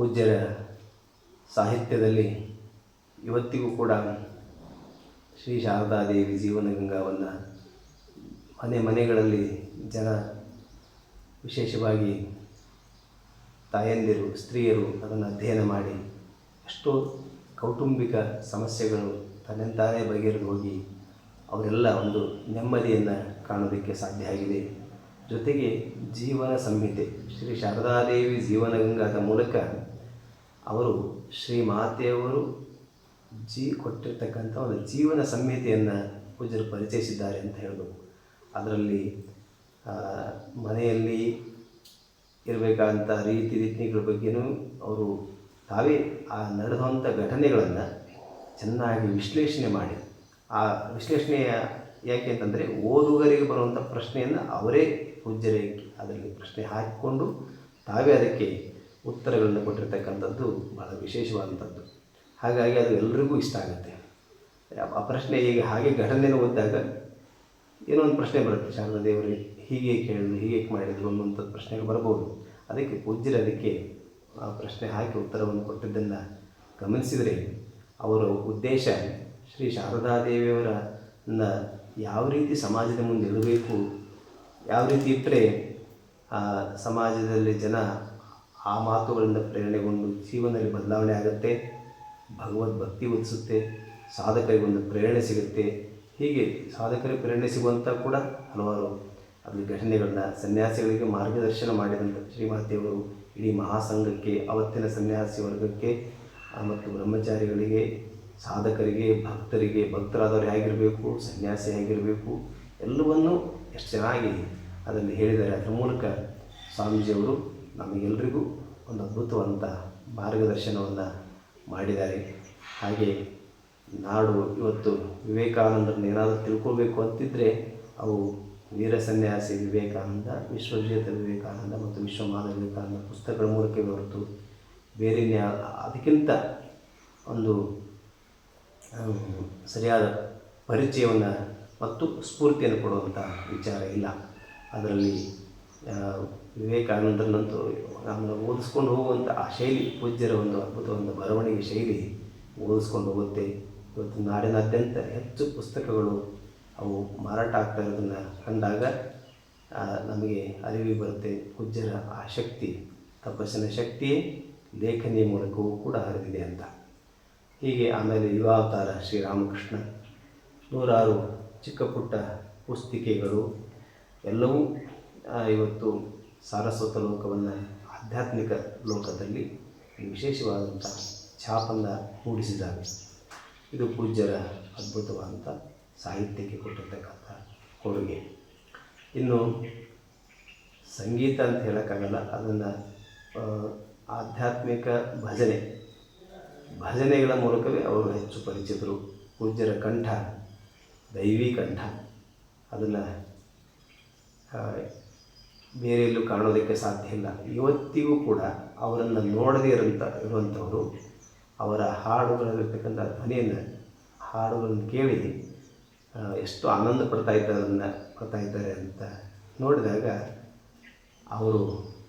ಪೂಜ್ಯರ ಸಾಹಿತ್ಯದಲ್ಲಿ ಇವತ್ತಿಗೂ ಕೂಡ ಶ್ರೀ ಶಾರದಾದೇವಿ ಜೀವನಗಂಗಾವನ್ನು ಮನೆ ಮನೆಗಳಲ್ಲಿ ಜನ ವಿಶೇಷವಾಗಿ ತಾಯಂದಿರು, ಸ್ತ್ರೀಯರು ಅದನ್ನು ಅಧ್ಯಯನ ಮಾಡಿ ಎಷ್ಟೋ ಕೌಟುಂಬಿಕ ಸಮಸ್ಯೆಗಳು ತನ್ನಂತಾನೇ ಬಗೆಹರಿದು ಹೋಗಿ ಅವರೆಲ್ಲ ಒಂದು ನೆಮ್ಮದಿಯನ್ನು ಕಾಣೋದಕ್ಕೆ ಸಾಧ್ಯ ಆಗಿದೆ. ಜೊತೆಗೆ ಜೀವನ ಸಂಹಿತೆ. ಶ್ರೀ ಶಾರದಾದೇವಿ ಜೀವನಗಂಗಾದ ಮೂಲಕ ಅವರು ಶ್ರೀ ಮಾತೆಯವರು ಜೀ ಕೊಟ್ಟಿರ್ತಕ್ಕಂಥ ಒಂದು ಜೀವನ ಸಂಹಿತೆಯನ್ನು ಪೂಜರು ಪರಿಚಯಿಸಿದ್ದಾರೆ ಅಂತ ಹೇಳ್ಬೋದು. ಅದರಲ್ಲಿ ಮನೆಯಲ್ಲಿ ಇರಬೇಕಾದಂಥ ರೀತಿ ರೀತಿಗಳ ಬಗ್ಗೆಯೂ ಅವರು ತಾವೇ ಆ ನಡೆದಂಥ ಘಟನೆಗಳನ್ನು ಚೆನ್ನಾಗಿ ವಿಶ್ಲೇಷಣೆ ಮಾಡಿ. ಆ ವಿಶ್ಲೇಷಣೆಯ ಯಾಕೆ ಅಂತಂದರೆ ಓದುಗರಿಗೆ ಬರುವಂಥ ಪ್ರಶ್ನೆಯನ್ನು ಅವರೇ ಪೂಜ್ಯರೇ ಅದರಲ್ಲಿ ಪ್ರಶ್ನೆ ಹಾಕಿಕೊಂಡು ತಾವೇ ಅದಕ್ಕೆ ಉತ್ತರಗಳನ್ನು ಕೊಟ್ಟಿರ್ತಕ್ಕಂಥದ್ದು ಬಹಳ ವಿಶೇಷವಾದಂಥದ್ದು. ಹಾಗಾಗಿ ಅದು ಎಲ್ರಿಗೂ ಇಷ್ಟ ಆಗುತ್ತೆ. ಆ- ಪ್ರಶ್ನೆ ಈಗ ಹಾಗೆ ಘಟನೆ ಓದಿದಾಗ ಏನೋ ಒಂದು ಪ್ರಶ್ನೆ ಬರುತ್ತೆ ಶಾರದಾ ದೇವರಿಗೆ ಹೀಗೆ ಕೇಳಿದ್ರು, ಹೀಗೆ ಮಾಡಿದ್ರು ಅನ್ನುವಂಥ ಪ್ರಶ್ನೆಗಳು ಬರ್ಬೋದು ಅದಕ್ಕೆ ಪೂಜ್ಯರು ಅದಕ್ಕೆ ಆ ಪ್ರಶ್ನೆ ಹಾಕಿ ಉತ್ತರವನ್ನು ಕೊಟ್ಟಿದ್ದನ್ನು ಗಮನಿಸಿದರೆ ಅವರ ಉದ್ದೇಶ ಶ್ರೀ ಶಾರದಾದೇವಿಯವರನ್ನ ಯಾವ ರೀತಿ ಸಮಾಜದ ಮುಂದೆ ಇರಬೇಕು, ಯಾವ ರೀತಿ ಇಟ್ಟರೆ ಸಮಾಜದಲ್ಲಿ ಜನ ಆ ಮಾತುಗಳಿಂದ ಪ್ರೇರಣೆಗೊಂಡು ಜೀವನದಲ್ಲಿ ಬದಲಾವಣೆ ಆಗುತ್ತೆ, ಭಗವದ್ ಭಕ್ತಿ ಉದಿಸುತ್ತೆ ಸಾಧಕರಿಗೊಂದು ಪ್ರೇರಣೆ ಸಿಗುತ್ತೆ. ಹೀಗೆ ಸಾಧಕರಿಗೆ ಪ್ರೇರಣೆ ಸಿಗುವಂಥ ಕೂಡ ಹಲವಾರು ಅಲ್ಲಿ ಘಟನೆಗಳನ್ನ ಸನ್ಯಾಸಿಗಳಿಗೆ ಮಾರ್ಗದರ್ಶನ ಮಾಡಿದಂಥ ಶ್ರೀಮಾತೆಯವರು ಇಡೀ ಮಹಾಸಂಘಕ್ಕೆ, ಅವತ್ತಿನ ಸನ್ಯಾಸಿ ವರ್ಗಕ್ಕೆ ಮತ್ತು ಬ್ರಹ್ಮಚಾರಿಗಳಿಗೆ ಸಾಧಕರಿಗೆ, ಭಕ್ತರಿಗೆ, ಭಕ್ತರಾದವರು ಹೇಗಿರಬೇಕು ಸನ್ಯಾಸಿ ಹೇಗಿರಬೇಕು ಎಲ್ಲವನ್ನೂ ಎಷ್ಟು ಚೆನ್ನಾಗಿ ಅದನ್ನು ಹೇಳಿದ್ದಾರೆ. ಅದರ ಮೂಲಕ ಸ್ವಾಮೀಜಿಯವರು ನಮಗೆಲ್ಲರಿಗೂ ಒಂದು ಅದ್ಭುತವಂತ ಮಾರ್ಗದರ್ಶನವನ್ನು ಮಾಡಿದ್ದಾರೆ. ಹಾಗೆ ನಾಡು ಇವತ್ತು ವಿವೇಕಾನಂದರನ್ನ ಏನಾದರೂ ತಿಳ್ಕೊಬೇಕು ಅಂತಿದ್ದರೆ ಅವು ವೀರ ಸನ್ಯಾಸಿ ವಿವೇಕಾನಂದ, ವಿಶ್ವವಿಜೇತ ವಿವೇಕಾನಂದ ಮತ್ತು ವಿಶ್ವಮಾನವ ವಿವೇಕಾನಂದ ಪುಸ್ತಕಗಳ ಮೂಲಕವೇ ಹೊರತು ಬೇರೆ ಅದಕ್ಕಿಂತ ಒಂದು ಸರಿಯಾದ ಪರಿಚಯವನ್ನು ಮತ್ತು ಸ್ಫೂರ್ತಿಯನ್ನು ಕೊಡುವಂಥ ವಿಚಾರ ಇಲ್ಲ. ಅದರಲ್ಲಿ ವಿವೇಕಾನಂದರನ್ನಂತೂ ನಮ್ಮನ್ನು ಓದಿಸ್ಕೊಂಡು ಹೋಗುವಂಥ ಆ ಶೈಲಿ, ಪೂಜ್ಯರ ಒಂದು ಅದ್ಭುತವಾದ ಬರವಣಿಗೆ ಶೈಲಿ ಓದಿಸ್ಕೊಂಡು ಹೋಗುತ್ತೆ. ಇವತ್ತು ನಾಡಿನಾದ್ಯಂತ ಹೆಚ್ಚು ಪುಸ್ತಕಗಳು ಅವು ಮಾರಾಟ ಆಗ್ತಾ ಇರೋದನ್ನು ಕಂಡಾಗ ನಮಗೆ ಅರಿವಿ ಬರುತ್ತೆ. ಪೂಜ್ಯರ ಆ ಶಕ್ತಿ, ತಪಸ್ಸಿನ ಶಕ್ತಿಯೇ ಲೇಖನಿಯ ಮೂಲಕವೂ ಕೂಡ ಹರಿದಿದೆ ಅಂತ. ಹೀಗೆ ಆಮೇಲೆ ಯುವಾವತಾರ ಶ್ರೀರಾಮಕೃಷ್ಣ ನೂರಾರು ಚಿಕ್ಕ ಪುಟ್ಟ ಪುಸ್ತಿಕೆಗಳು ಎಲ್ಲವೂ ಇವತ್ತು ಸಾರಸ್ವತ ಲೋಕವನ್ನು ಆಧ್ಯಾತ್ಮಿಕ ಲೋಕದಲ್ಲಿ ವಿಶೇಷವಾದಂಥ ಛಾಪನ್ನು ಮೂಡಿಸಿದ್ದಾವೆ ಇದು ಪೂಜ್ಯರ ಅದ್ಭುತವಾದಂಥ ಸಾಹಿತ್ಯಕ್ಕೆ ಕೊಟ್ಟಿರ್ತಕ್ಕಂಥ ಕೊಡುಗೆ. ಇನ್ನು ಸಂಗೀತ ಅಂತ ಹೇಳೋಕ್ಕಾಗಲ್ಲ, ಅದನ್ನು ಆಧ್ಯಾತ್ಮಿಕ ಭಜನೆ ಭಜನೆಗಳ ಮೂಲಕವೇ ಅವರು ಹೆಚ್ಚು ಪರಿಚಿತರು. ಪೂಜ್ಯರ ಕಂಠ, ದೈವಿ ಕಂಠ, ಅದನ್ನು ಬೇರೆಲ್ಲೂ ಕಾಣೋದಕ್ಕೆ ಸಾಧ್ಯ ಇಲ್ಲ. ಇವತ್ತಿಗೂ ಕೂಡ ಅವರನ್ನು ನೋಡದೇ ಇರೋಂಥ ಇರುವಂಥವರು ಅವರ ಹಾಡುಗಳಲ್ಲಿರ್ತಕ್ಕಂಥ ಧ್ವನಿಯನ್ನು, ಹಾಡುಗಳನ್ನು ಕೇಳಿ ಎಷ್ಟು ಆನಂದ ಪಡ್ತಾ ಇದ್ದಾರನ್ನ ಪಡ್ತಾ ಇದ್ದಾರೆ ಅಂತ ನೋಡಿದಾಗ ಅವರು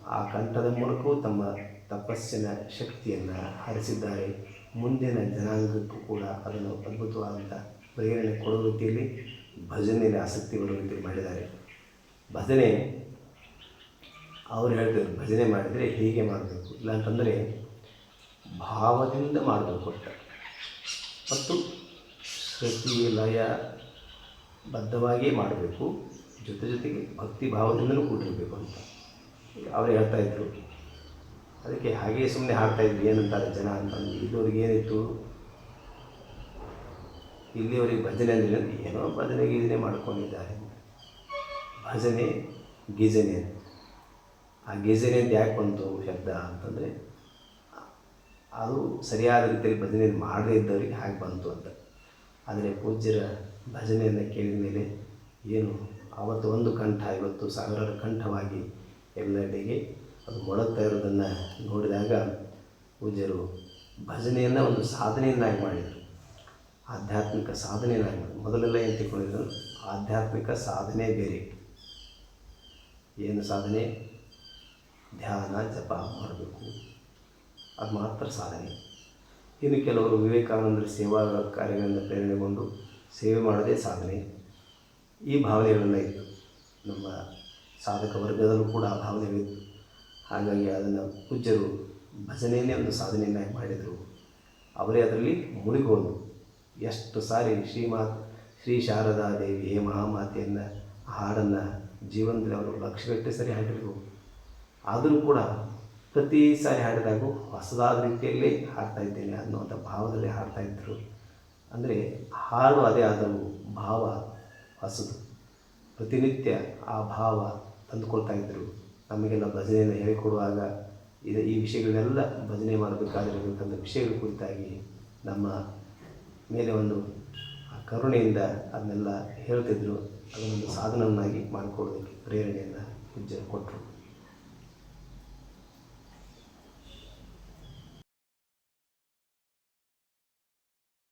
ಆ ಕಂಠದ ಮೂಲಕವೂ ತಮ್ಮ ತಪಸ್ಸಿನ ಶಕ್ತಿಯನ್ನು ಹರಿಸಿದ್ದಾರೆ. ಮುಂದಿನ ಜನಾಂಗಕ್ಕೂ ಕೂಡ ಅದನ್ನು ಅದ್ಭುತವಾದಂಥ ಪ್ರೇರಣೆ ಕೊಡುವ ರೀತಿಯಲ್ಲಿ ಭಜನೆಯಲ್ಲಿ ಆಸಕ್ತಿ ಬರುವ ರೀತಿಯಲ್ಲಿ ಮಾಡಿದ್ದಾರೆ. ಭಜನೆ, ಅವರು ಹೇಳ್ತಾರೆ ಭಜನೆ ಮಾಡಿದರೆ ಹೀಗೆ ಮಾಡಬೇಕು. ಇಲ್ಲಾಂತಂದರೆ ಭಾವದಿಂದ ಮಾಡಬೇಕು ಅಷ್ಟ ಮತ್ತು ಶ್ರುತಿ, ಲಯ ಬದ್ಧವಾಗಿಯೇ ಮಾಡಬೇಕು. ಜೊತೆ ಜೊತೆಗೆ ಭಕ್ತಿ ಭಾವದಿಂದಲೂ ಕೂಡಿರಬೇಕು ಅಂತ. ಅವರು ಇದ್ರು. ಅದಕ್ಕೆ ಹಾಗೆ ಸುಮ್ಮನೆ ಹಾಡ್ತಾ ಇದ್ವಿ, ಏನಂತಾರೆ ಜನ ಅಂತಂದು ಇಲ್ಲಿವರೆಗೆ ಏನಿತ್ತು? ಇಲ್ಲಿವರಿಗೆ ಭಜನೆ ಅಂದರೆ ಏನೋ ಭಜನೆ ಗೀಜನೆ ಮಾಡ್ಕೊಂಡಿದ್ದಾರೆ. ಭಜನೆ, ಗೀಜನೆ ಆ ಗೀಜನೆ ಅಂತ ಯಾಕೆ ಬಂತು ಶಬ್ದ ಅಂತಂದರೆ, ಅದು ಸರಿಯಾದ ರೀತಿಯಲ್ಲಿ ಭಜನೆ ಮಾಡದೇ ಇದ್ದವರಿಗೆ ಹಾಗೆ ಬಂತು ಅಂತ. ಆದರೆ ಪೂಜ್ಯರ ಭಜನೆಯನ್ನು ಕೇಳಿದ ಮೇಲೆ, ಏನು ಆವತ್ತು ಒಂದು ಕಂಠ, ಇವತ್ತು ಸಾವಿರಾರು ಕಂಠವಾಗಿ ಎಲ್ಲೆಡೆಗೆ ಅದು ಮೊಳಗ್ತಾ ಇರೋದನ್ನು ನೋಡಿದಾಗ ಪೂಜ್ಯರು ಭಜನೆಯನ್ನು ಒಂದು ಸಾಧನೆಯನ್ನಾಗಿ ಮಾಡಿದರು. ಆಧ್ಯಾತ್ಮಿಕ ಸಾಧನೆಯನ್ನಾಗಿ ಮಾಡಿದರು. ಮೊದಲೆಲ್ಲ ಏನು ತಿಳ್ಕೊಂಡಿದ್ರು? ಆಧ್ಯಾತ್ಮಿಕ ಸಾಧನೆ ಬೇರೆ. ಏನು ಸಾಧನೆ? ಧ್ಯಾನ, ಜಪ ಮಾಡಬೇಕು. ಅದು ಮಾತ್ರ ಸಾಧನೆ. ಇನ್ನು ಕೆಲವರು ವಿವೇಕಾನಂದರ ಸೇವಾ ಕಾರ್ಯಗಳಿಂದ ಪ್ರೇರಣೆಗೊಂಡು ಸೇವೆ ಮಾಡೋದೇ ಸಾಧನೆ. ಈ ಭಾವನೆಗಳೆಲ್ಲ ಇತ್ತು. ನಮ್ಮ ಸಾಧಕ ವರ್ಗದಲ್ಲೂ ಕೂಡ ಆ ಭಾವನೆಗಳಿತ್ತು. ಹಾಗಾಗಿ ಅದನ್ನು ಪೂಜ್ಯರು ಭಜನೆಯನ್ನೇ ಒಂದು ಸಾಧನೆಯನ್ನಾಗಿ ಮಾಡಿದರು. ಅವರೇ ಅದರಲ್ಲಿ ಮುಳುಗೋದು. ಎಷ್ಟು ಸಾರಿ ಶ್ರೀಮಾ ಶ್ರೀ ಶಾರದಾ ದೇವಿ ಹೇ ಮಹಾಮಾತೆಯನ್ನು, ಹಾಡನ್ನು ಜೀವನದಲ್ಲಿ ಅವರು ಲಕ್ಷಗಟ್ಟೆ ಸರಿ ಹಾಡಿದರು. ಆದರೂ ಕೂಡ ಪ್ರತಿ ಸಾರಿ ಹಾಡಿದಾಗೂ ಹೊಸದಾದ ರೀತಿಯಲ್ಲಿ ಹಾಡ್ತಾ ಇದ್ದೇನೆ ಅನ್ನುವಂಥ ಭಾವದಲ್ಲಿ ಹಾಡ್ತಾ ಇದ್ದರು ಅಂದರೆ ಹಾಡು ಅದೇ ಆದರೂ ಭಾವ ಹೊಸದು. ಪ್ರತಿನಿತ್ಯ ಆ ಭಾವ ತಂದುಕೊಳ್ತಾ ಇದ್ದರು ನಮಗೆಲ್ಲ ಭಜನೆಯನ್ನು ಹೇಳಿಕೊಡುವಾಗ ಇದು ಈ ವಿಷಯಗಳನ್ನೆಲ್ಲ ಭಜನೆ ಮಾಡಬೇಕಾಗಿರಬೇಕಂತ ವಿಷಯಗಳ ಕುರಿತಾಗಿ ನಮ್ಮ ಮೇಲೆ ಒಂದು ಕರುಣೆಯಿಂದ ಅದನ್ನೆಲ್ಲ ಹೇಳ್ತಿದ್ರು. ಅದನ್ನೊಂದು ಸಾಧನವನ್ನಾಗಿ ಮಾಡಿಕೊಡೋದಕ್ಕೆ ಪ್ರೇರಣೆಯನ್ನು ಪೂಜ್ಯರು ಕೊಟ್ಟರು